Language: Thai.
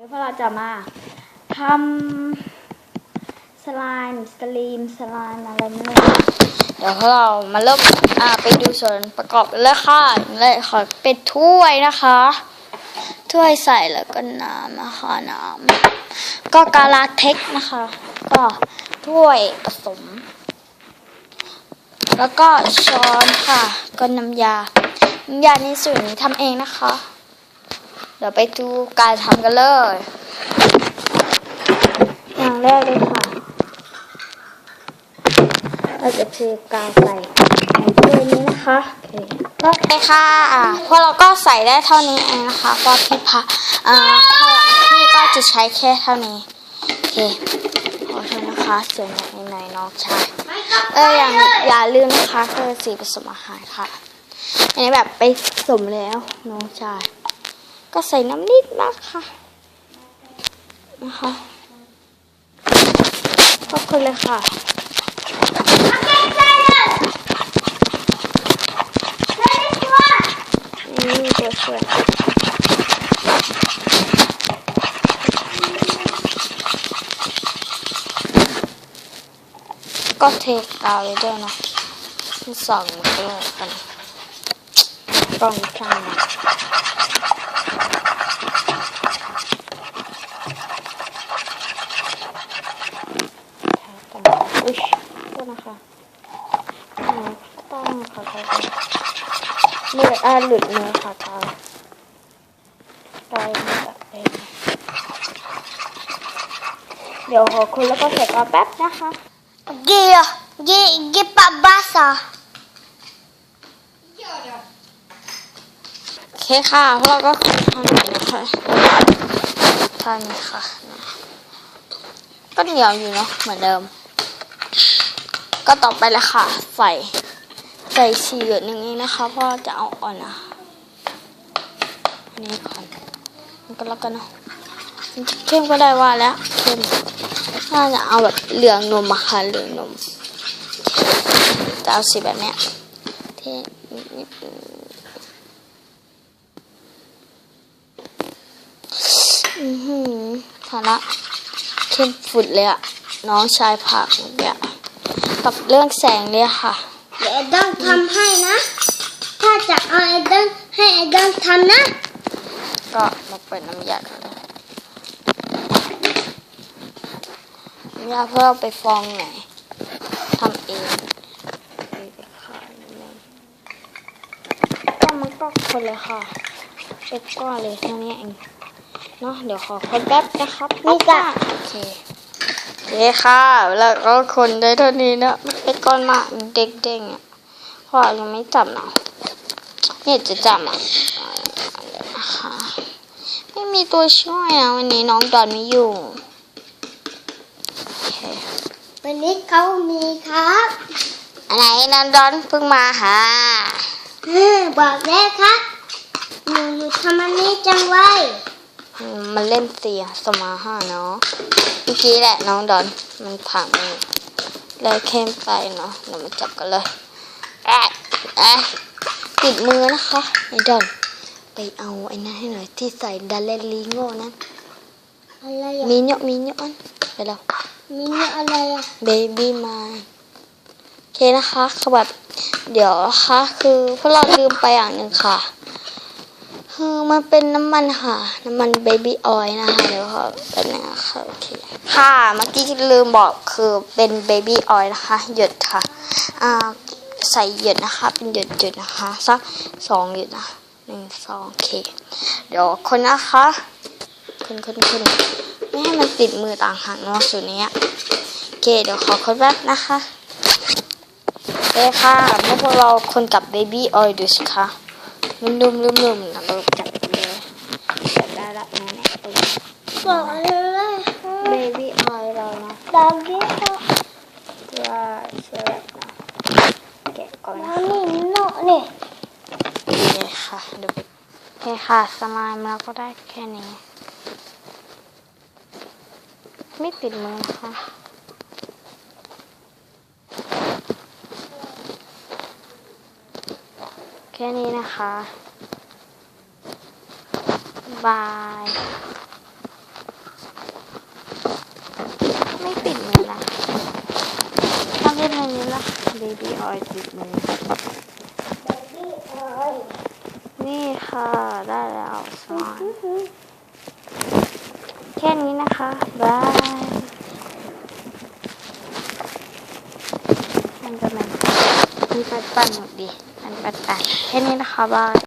เพวกเราจะมาทำสไลม์สลีมสไลม์อะไรไม่รู้เดี๋ยวเรามาเริ่มอ่าไปดูส่วนประกอบเลยค่ะเลยขอเป็นถ้วยนะคะ ถ้วยใส่แล้วก็น้ำนะคะน้ำก็กาลาเทคนะคะ ก็ถ้วยผสม แล้วก็ช้อนค่ะก็น้ำยาน้ำยาในส่วนนี้ทำเองนะคะ เดี๋ยวไปดูการทำกันเลย อย่างแรกเลยค่ะเราจะเทกาวใส่ในถ้วยนี้นะคะโอเคโอเคค่ะอ่าพวกเราก็ใส่ได้เท่านี้เองนะคะพราะพี่พะอ่าพี่ก็จะใช้แค่เท่านี้โอเคขอโทษนะคะเสียงหน่อยหน่อยน้องชายเอออย่างอย่าลืมนะคะคือสีผสมอาหารค่ะอันนี้แบบไปสมแล้วน้องชาย ก็ใส่น้ำนิดนะคะนะคะขอบคุณเลยค่ะนี่ตัวช่วยก็เทกาวเลยด้วยนะที่สองมันก็เลยกันกล้องช่างนะอุ้ยก็นะคะต้องค่ะค่ะเลื อดอ่าหลุดเนื้อค่ะตายตายมาจากเองเดี๋ยวขอคุณแล้วก็ใส่กาวแป๊บนะคะ Geh, geh, geh pa basa. โอเคค่ะ พวกเราก็คือทำอย่างนี้นะคะทำนี้ค่ะ ก็เหนียวอยู่เนาะเหมือนเดิม ก็ต่อไปเลยค่ะ ใส่ใส่สีเหลืองอย่างนี้นะคะเพราะเราจะเอาอ่อนนะอันนี้ก่อนมันก็แล้วกันเนาะเข้มก็ได้ว่าแล้วเข้มน่าจะเอาแบบเหลืองนมอะค่ะเหลืองนมจะเอาสีแบบเนี้ยเทนิดนึงอือหือฐานะเข้มฝุดเลยอะน้องชายผักเนี่ยกับเรื่องแสงเลยค่ะ เดี๋ยวไอ้ดอนทำให้นะ ถ้าจะเอาไอ้ดอนให้ไอ้ดอนทำนะ ก็มาเปิดน้ำยากันเลยน้ำยาเพื่อเอาไปฟองไหนทำเองไปขายนิดนึงก็มันก็คนเลยค่ะเป็นก้อนเลยเท่านี้เองเนาะเดี๋ยวขอคนแป๊บนะครับนี่จ้ะโอเคโอ เคค่ะ แล้วก็คนได้เท่านี้นะไม่เป็นก้อนมากเด้งๆอะเพราะยังไม่จับเนาะนี่จะจับอะเอาเลยนะคะไม่มีตัวช่วยนะวันนี้น้องดอนไม่อยู่โอเควันนี้เขามีครับอันไหนน้องดอนเพิ่งมาหาเออบอกแล้วครับหนูอยู่ทำอันนี้จังไว้อื มมันเล่นเสียสมาห้าเนาะเมื่อกี้แหละน้องดอนมันผังเลยเข้มไปเนาะเดี๋ยวมาจับกันเลยแอะแอะติดมือนะคะไอ้ดอนไปเอาไอ้นั่นให้หน่อยที่ใส่ดัลเลนลิโง่นั้นอะไรอะมีเนาะมีเนาะไปแล้วมีเนื้ออะไรอะเบบี้มาโอเคนะคะคือแบบเดี๋ยวนะคะคือพวกเราลืมไปอย่างหนึ่งค่ะ คือมันเป็นน้ำมันค่ะ น้ำมันเบบี้ออยล์นะคะเดี๋ยวค่ะเป็นยังไงค่ะโอเคค่ะเมื่อกี้ที่ลืมบอกคือเป็นเบบี้ออยล์นะคะ หยดค่ะอ่าใส่หยดนะคะ เป็นหยดหยดนะคะสักสองหยดนะหนึ่งสองโอเค เดี๋ยวคนนะคะคนคนคนไม่ให้มันติดมือต่างหากเนาะส่วนเนี้โอเค เดี๋ยวขอคนแป๊บนะคะโอเคค่ะเมื่อพวกเราคนกับเบบี้ออยล์ดูสิคะ นุ่มๆนุ่มๆนะเราจับเลยจับได้ละนะเนี่ยบอกอะไรเลยเบบี้ออยเรานะตามที่เขาว่าเชื่อนะแกะก่อนนะนี่เนาะนี่โอเคค่ะเดี๋ยวโอเคค่ะสไลม์เราก็ได้แค่นี้ ไม่ติดมือนะคะ ค่นี้นะคะ บาย ไม่ปิดมือละทำได้ไหมนี้ละ baby oil ยติดมือนี่ค่ะ ได้แล้วสอนแค่นี้นะคะ บายมันจะมันมันไปปั่นหมดดี มันปัดปั่นแค่นี้นะคะบาย